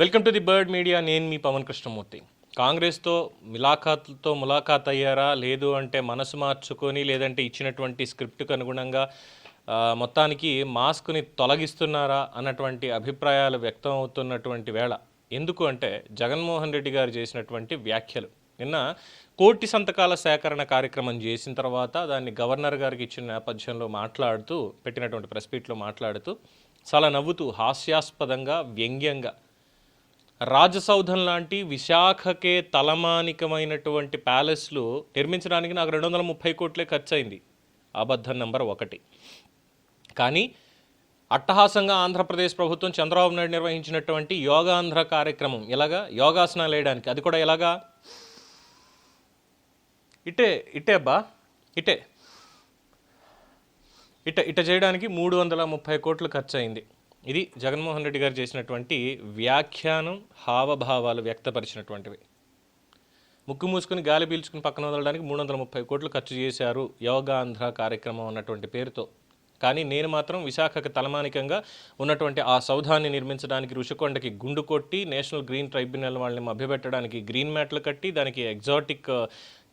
Welcome to the bird media నేను మీ పవన్ కృష్ణమూర్తి. కాంగ్రెస్తో ములాఖాత్తో ములాఖాత్ అయ్యారా లేదు అంటే మనసు మార్చుకొని లేదంటే ఇచ్చినటువంటి స్క్రిప్ట్కు అనుగుణంగా మొత్తానికి మాస్క్ని తొలగిస్తున్నారా అన్నటువంటి అభిప్రాయాలు వ్యక్తం అవుతున్నటువంటి వేళ. ఎందుకు అంటే జగన్మోహన్ రెడ్డి గారు చేసినటువంటి వ్యాఖ్యలు. నిన్న కోటి సంతకాల సేకరణ కార్యక్రమం చేసిన తర్వాత దాన్ని గవర్నర్ గారికి ఇచ్చిన నేపథ్యంలో మాట్లాడుతూ పెట్టినటువంటి ప్రెస్ మీట్లో మాట్లాడుతూ చాలా నవ్వుతూ హాస్యాస్పదంగా వ్యంగ్యంగా రాజసౌధం లాంటి విశాఖకే తలమానికమైనటువంటి ప్యాలెస్లు నిర్మించడానికి నాకు రెండు వందల ముప్పై కోట్లే ఖర్చు అయింది అబద్ధం నెంబర్ ఒకటి. కానీ అట్టహాసంగా ఆంధ్రప్రదేశ్ ప్రభుత్వం చంద్రబాబు నాయుడు నిర్వహించినటువంటి యోగాంధ్ర కార్యక్రమం ఎలాగా? యోగాసనాలు వేయడానికి. అది కూడా ఎలాగా? ఇటే ఇటే అబ్బా. ఇటే. ఇట ఇట చేయడానికి మూడు వందల ముప్పై కోట్లు ఖర్చు అయింది ఇది జగన్మోహన్ రెడ్డి గారు చేసినటువంటి వ్యాఖ్యానం హావభావాలు వ్యక్తపరిచినటువంటివి. ముక్కు మూసుకుని గాలి పీల్చుకుని పక్కన వదలడానికి మూడు వందల ముప్పై కోట్లు ఖర్చు చేశారు యోగాంధ్ర కార్యక్రమం అన్నటువంటి పేరుతో. కానీ నేను మాత్రం విశాఖకు తలమానికంగా ఉన్నటువంటి ఆ సౌధాన్ని నిర్మించడానికి ఋషికొండకి గుండు కొట్టి నేషనల్ గ్రీన్ ట్రైబ్యునల్ వాళ్ళని మభ్యపెట్టడానికి గ్రీన్ మ్యాట్లు కట్టి దానికి ఎగ్జాటిక్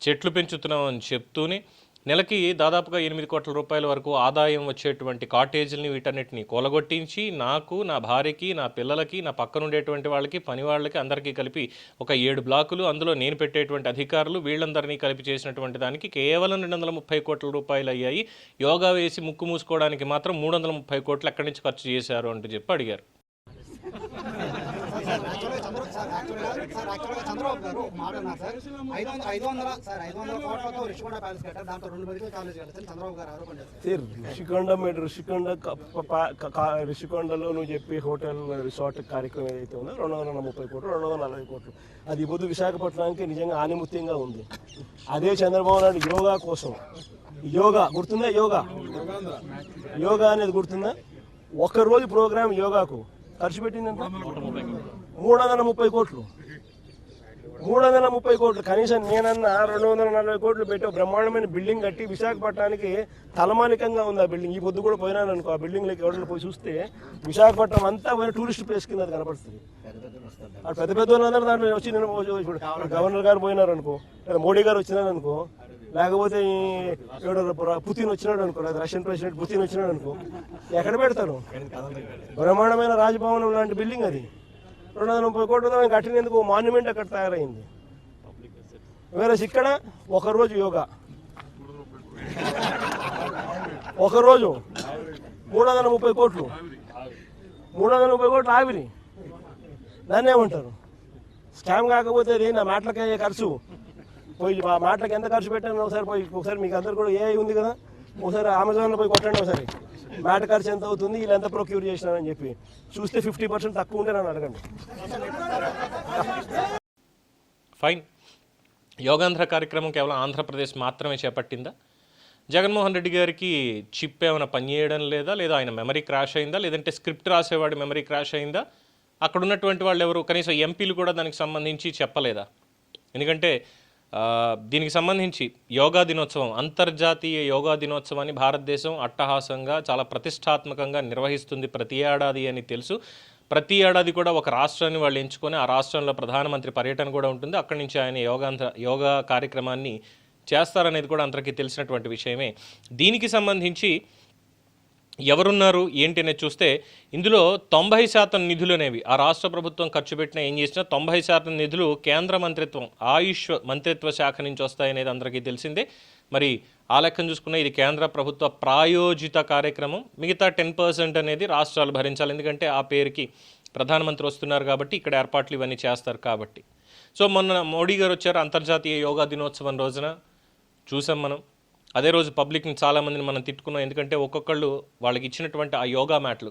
చెట్లు పెంచుతున్నామని చెప్తూనే నెలకి దాదాపుగా ఎనిమిది కోట్ల రూపాయల వరకు ఆదాయం వచ్చేటువంటి కాటేజీలని వీటన్నిటిని కూలగొట్టించి నాకు నా భార్యకి నా పిల్లలకి నా పక్కన ఉండేటువంటి వాళ్ళకి పని వాళ్ళకి అందరికీ కలిపి ఒక ఏడు బ్లాకులు. అందులో నేను పెట్టేటువంటి అధికారులు వీళ్ళందరినీ కలిపి చేసినటువంటి దానికి కేవలం రెండు వందల ముప్పై కోట్ల రూపాయలు అయ్యాయి. యోగా వేసి ముక్కు మూసుకోవడానికి మాత్రం మూడు వందల ముప్పై కోట్లు ఎక్కడి నుంచి ఖర్చు చేశారు అంటూ చెప్పి అడిగారు సార్ యాక్చువల్గా సార్ యాక్చువల్గా చంద్రబాబు గారు ఒక మాట అన్నారు సార్ ఐదు వందల ఐదు వందల సార్ ఐదు వందల కోట్లతో రిషికొండ ప్యాలెస్ కట్టారు దాంతో రెండు మెడికల్ కాలేజ్ కట్టారు చంద్రబాబు గారు ఆరోపణ చేశారు అయితే ఋషికొండ మీద ఋషికొండ నువ్వు చెప్పి హోటల్ రిసార్ట్ కార్యక్రమం ఏదైతే ఉందో రెండు వందల ముప్పై కోట్లు రెండు వందల నలభై కోట్లు. అది ఈ విశాఖపట్నానికి నిజంగా ఆనిముత్యంగా ఉంది. అదే చంద్రబాబు నాయుడు యోగా కోసం. యోగా గుర్తుందా యోగా? యోగా అనేది గుర్తుందా? ఒక్కరోజు ప్రోగ్రామ్ యోగాకు. ఖర్చు పెట్టిందంటే మూడు వందల ముప్పై కోట్లు. మూడు వందల ముప్పై కోట్లు. కనీసం నేనన్నా రెండు వందల నలభై కోట్లు పెట్టి బ్రహ్మాండమైన బిల్డింగ్ కట్టి విశాఖపట్నానికి తలమానికంగా ఉంది ఆ బిల్డింగ్. ఈ పొద్దు కూడా పోయినాను అనుకో ఆ బిల్డింగ్లోకి ఎవరైనా పోయి చూస్తే విశాఖపట్నం అంతా పోయిన టూరిస్ట్ ప్లేస్ కింద కనపడుతుంది. ఆ పెద్ద పెద్ద వాళ్ళందరూ దాంట్లో వచ్చి నేను ఇప్పుడు గవర్నర్ గారు పోయినారు అనుకో లేదా మోడీ గారు వచ్చినారు అనుకో లేకపోతే ఈ పుతిన్ వచ్చినాడు అనుకో లేదా రష్యన్ ప్రెసిడెంట్ పుతిన్ వచ్చినాడు అనుకో ఎక్కడ పెడతారు? బ్రహ్మాండమైన రాజభవనం లాంటి బిల్డింగ్ అది. రెండు వందల ముప్పై కోట్లతో మేము కట్టినందుకు మాన్యుమెంట్ అక్కడ తయారైంది. వేరే ఇక్కడ ఒకరోజు యోగా. ఒకరోజు మూడు వందల ముప్పై కోట్లు. మూడు వందల ముప్పై కోట్లు ఆవిరి. దాన్ని ఏమంటారు? స్కామ్ కాకపోతే అది నా మాటలకి అయ్యే ఖర్చు. పోయి ఆ మాటలకు ఎంత ఖర్చు పెట్టాను ఒకసారి పోయి ఒకసారి మీకు అందరు కూడా ఏ ఉంది కదా? ఒకసారి అమెజాన్లో పోయి కొట్టండి ఒకసారి. మ్యాట్ ఖర్చు ఎంత అవుతుంది వీళ్ళు ఎంత ప్రొక్యూర్ చేసినారని చెప్పి. చూస్తే ఫిఫ్టీ పర్సెంట్ తక్కువ ఉంటే నన్ను అడగండి. ఫైన్ యోగాంధ్ర కార్యక్రమం కేవలం ఆంధ్రప్రదేశ్ మాత్రమే చేపట్టిందా? జగన్మోహన్ రెడ్డి గారికి చిప్ ఏమైనా పనిచేయడం లేదా లేదా ఆయన మెమరీ క్రాష్ అయిందా లేదంటే స్క్రిప్ట్ రాసేవాడి మెమరీ క్రాష్ అయిందా? అక్కడ ఉన్నటువంటి వాళ్ళు ఎవరు కనీసం ఎంపీలు కూడా దానికి సంబంధించి చెప్పలేదా? ఎందుకంటే దీనికి సంబంధించి యోగా దినోత్సవం అంతర్జాతీయ యోగా దినోత్సవాన్ని భారతదేశం అట్టహాసంగా చాలా ప్రతిష్టాత్మకంగా నిర్వహిస్తుంది ప్రతి ఏడాది అని తెలుసు. ప్రతి ఏడాది కూడా ఒక రాష్ట్రాన్ని వాళ్ళు ఎంచుకొని ఆ రాష్ట్రంలో ప్రధానమంత్రి పర్యటన కూడా ఉంటుంది. అక్కడి నుంచి ఆయన యోగాంధ్ర యోగా కార్యక్రమాన్ని చేస్తారనేది కూడా అందరికీ తెలిసినటువంటి విషయమే. దీనికి సంబంధించి ఎవరున్నారు ఏంటి అనేది చూస్తే ఇందులో తొంభై శాతం నిధులు అనేవి. ఆ రాష్ట్ర ప్రభుత్వం ఖర్చు పెట్టిన ఏం చేసినా తొంభై శాతం నిధులు కేంద్ర మంత్రిత్వం ఆయుష్ మంత్రిత్వ శాఖ నుంచి వస్తాయనేది అందరికీ తెలిసిందే. మరి ఆ లెక్కను చూసుకున్న ఇది కేంద్ర ప్రభుత్వ ప్రాయోజిత కార్యక్రమం. మిగతా టెన్ పర్సెంట్ అనేది రాష్ట్రాలు భరించాలి. ఎందుకంటే ఆ పేరుకి ప్రధానమంత్రి వస్తున్నారు కాబట్టి ఇక్కడ ఏర్పాట్లు ఇవన్నీ చేస్తారు కాబట్టి. సో మొన్న మోడీ గారు వచ్చారు అంతర్జాతీయ యోగా దినోత్సవం రోజున. చూసాం మనం. అదే రోజు పబ్లిక్ని చాలామందిని మనం తిట్టుకున్నాం. ఎందుకంటే ఒక్కొక్కళ్ళు వాళ్ళకి ఇచ్చినటువంటి ఆ యోగా మ్యాట్లు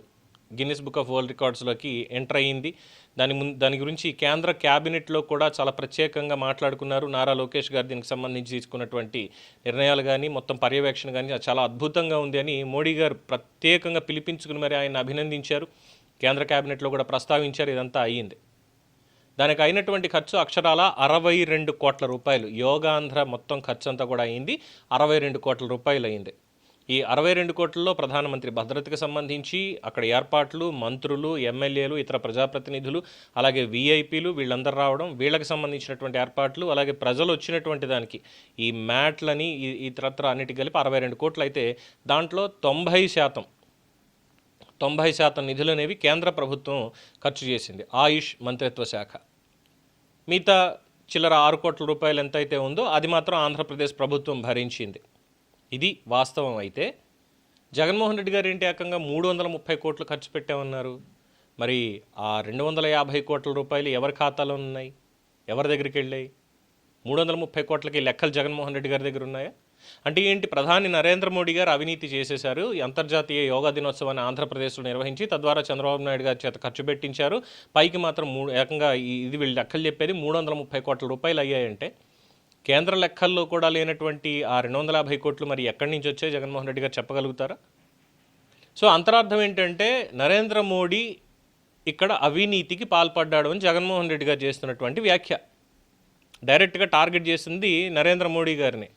గిన్నిస్ బుక్ ఆఫ్ వరల్డ్ రికార్డ్స్లోకి ఎంటర్ అయ్యింది. దాని ముందు దాని గురించి కేంద్ర క్యాబినెట్లో కూడా చాలా ప్రత్యేకంగా మాట్లాడుకున్నారు. నారా లోకేష్ గారు దీనికి సంబంధించి తీసుకున్నటువంటి నిర్ణయాలు కానీ మొత్తం పర్యవేక్షణ కానీ చాలా అద్భుతంగా ఉంది అని మోడీ గారు ప్రత్యేకంగా పిలిపించుకుని మరి ఆయన అభినందించారు. కేంద్ర క్యాబినెట్లో కూడా ప్రస్తావించారు. ఇదంతా అయ్యింది. దానికి అయినటువంటి ఖర్చు అక్షరాల అరవై రెండు కోట్ల రూపాయలు. యోగాంధ్ర మొత్తం ఖర్చు అంతా కూడా అయింది. అరవై రెండు కోట్ల రూపాయలు అయింది. ఈ అరవై రెండు కోట్లలో ప్రధానమంత్రి భద్రతకు సంబంధించి అక్కడ ఏర్పాట్లు మంత్రులు ఎమ్మెల్యేలు ఇతర ప్రజాప్రతినిధులు అలాగే విఐపీలు వీళ్ళందరూ రావడం వీళ్ళకి సంబంధించినటువంటి ఏర్పాట్లు అలాగే ప్రజలు వచ్చినటువంటి దానికి ఈ మ్యాట్లని ఈ- ఇతరత్ర అన్నిటి కలిపి అరవై రెండు కోట్లు అయితే దాంట్లో తొంభై శాతం తొంభై శాతం నిధులు అనేవి కేంద్ర ప్రభుత్వం ఖర్చు చేసింది. ఆయుష్ మంత్రిత్వ శాఖ. మిగతా చిల్లర ఆరు కోట్ల రూపాయలు ఎంతైతే ఉందో అది మాత్రం ఆంధ్రప్రదేశ్ ప్రభుత్వం భరించింది. ఇది వాస్తవం అయితే జగన్మోహన్ రెడ్డి గారు ఏంటి ఏకంగా మూడు వందల ముప్పై కోట్లు ఖర్చు పెట్టామన్నారు? మరి ఆ రెండు వందల యాభై కోట్ల రూపాయలు ఎవరి ఖాతాలో ఉన్నాయి? ఎవరి దగ్గరికి వెళ్ళాయి? మూడు వందల ముప్పై కోట్లకి లెక్కలు జగన్మోహన్ రెడ్డి గారి దగ్గర ఉన్నాయా? అంటే ఏంటి? ప్రధాని నరేంద్ర మోడీ గారు అవినీతి చేసేశారు. అంతర్జాతీయ యోగా దినోత్సవాన్ని ఆంధ్రప్రదేశ్లో నిర్వహించి తద్వారా చంద్రబాబు నాయుడు గారి చేత ఖర్చు పెట్టించారు. పైకి మాత్రం మూడు ఏకంగా ఇది వీళ్ళు లెక్కలు చెప్పేది మూడు వందల ముప్పై కోట్ల రూపాయలు అయ్యాయంటే కేంద్ర లెక్కల్లో కూడా లేనటువంటి ఆ రెండు వందల యాభై కోట్లు మరి ఎక్కడి నుంచి వచ్చాయి? జగన్మోహన్ రెడ్డి గారు చెప్పగలుగుతారా? సో అంతరార్థం ఏంటంటే నరేంద్ర మోడీ ఇక్కడ అవినీతికి పాల్పడ్డాడు అని జగన్మోహన్ రెడ్డి గారు చేస్తున్నటువంటి వ్యాఖ్య. డైరెక్ట్గా టార్గెట్ చేసింది నరేంద్ర మోడీ గారిని.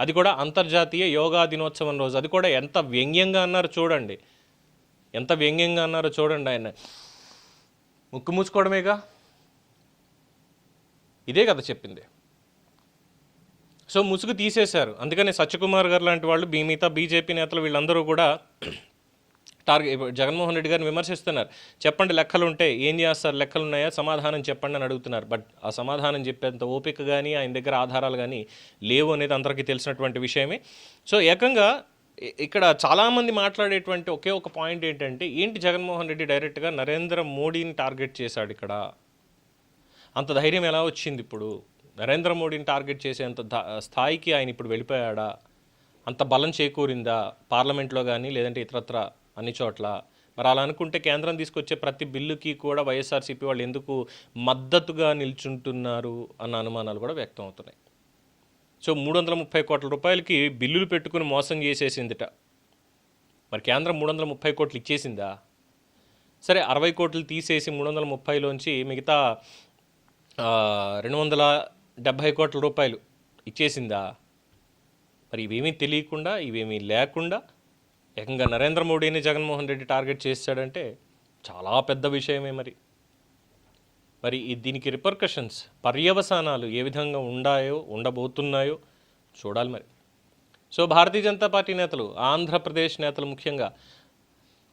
అది కూడా అంతర్జాతీయ యోగా దినోత్సవం రోజు. అది కూడా ఎంత వ్యంగ్యంగా అన్నారో చూడండి. ఎంత వ్యంగ్యంగా అన్నారో చూడండి ఆయన. ముక్కు మూసుకోవడమేగా? ఇదే కదా చెప్పింది. సో ముసుగు తీసేశారు. అందుకని సత్యకుమార్ గారు లాంటి వాళ్ళు మిగతా బీజేపీ నేతలు వీళ్ళందరూ కూడా టార్గెట్ జగన్మోహన్ రెడ్డి గారిని విమర్శిస్తున్నారు. చెప్పండి లెక్కలు ఉంటే ఏం చేస్తారు లెక్కలు ఉన్నాయా సమాధానం చెప్పండి అని అడుగుతున్నారు. బట్ ఆ సమాధానం చెప్పేంత ఓపిక కానీ ఆయన దగ్గర ఆధారాలు కానీ లేవు అనేది అందరికీ తెలిసినటువంటి విషయమే. సో ఏకంగా ఇక్కడ చాలామంది మాట్లాడేటువంటి ఒకే ఒక పాయింట్ ఏంటంటే ఏంటి జగన్మోహన్ రెడ్డి డైరెక్ట్గా నరేంద్ర మోడీని టార్గెట్ చేశాడు ఇక్కడ? అంత ధైర్యం ఎలా వచ్చింది ఇప్పుడు? నరేంద్ర మోడీని టార్గెట్ చేసేంత స్థాయికి ఆయన ఇప్పుడు వెళ్ళిపోయాడా? అంత బలం చేకూరిందా? పార్లమెంట్లో కానీ లేదంటే ఇతరత్ర అన్ని చోట్ల. మరి అలా అనుకుంటే కేంద్రం తీసుకొచ్చే ప్రతి బిల్లుకి కూడా వైఎస్ఆర్సీపీ వాళ్ళు ఎందుకు మద్దతుగా నిల్చుంటున్నారు అన్న అనుమానాలు కూడా వ్యక్తం అవుతున్నాయి. సో మూడు వందల ముప్పై కోట్ల రూపాయలకి బిల్లులు పెట్టుకుని మోసం చేసేసిందిట. మరి కేంద్రం మూడు వందల ముప్పై కోట్లు ఇచ్చేసిందా? సరే అరవై కోట్లు తీసేసి మూడు వందల ముప్పైలోంచి మిగతా రెండు వందల డెబ్భై కోట్ల రూపాయలు ఇచ్చేసిందా? మరి ఇవేమీ తెలియకుండా ఇవేమీ లేకుండా ఏకంగా నరేంద్ర మోడీని జగన్మోహన్ రెడ్డి టార్గెట్ చేశాడంటే చాలా పెద్ద విషయమే మరి. మరి దీనికి రిపర్కషన్స్ పర్యవసానాలు ఏ విధంగా ఉండాయో ఉండబోతున్నాయో చూడాలి మరి. సో భారతీయ జనతా పార్టీ నేతలు ఆంధ్రప్రదేశ్ నేతలు ముఖ్యంగా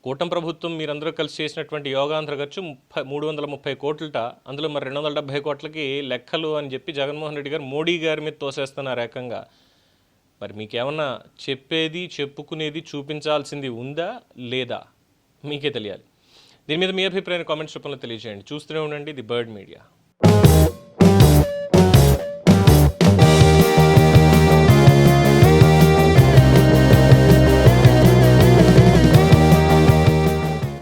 కూటమి ప్రభుత్వం మీరందరూ కలిసి చేసినటువంటి యోగాంధ్ర ఖర్చు ముప్పై మూడు వందల ముప్పై కోట్లట అందులో మరి రెండు వందల డెబ్బై కోట్లకి లెక్కలు అని చెప్పి జగన్మోహన్ రెడ్డి గారు మోడీ గారి మీద తోసేస్తున్నారు ఏకంగా. మరి మీకేమన్నా చెప్పేది చెప్పుకునేది చూపించాల్సింది ఉందా లేదా? మీకే తెలియాలి. దీని మీద మీ అభిప్రాయాన్ని కామెంట్స్ రూపంలో తెలియజేయండి. చూస్తూనే ఉండండి ది బర్డ్ మీడియా.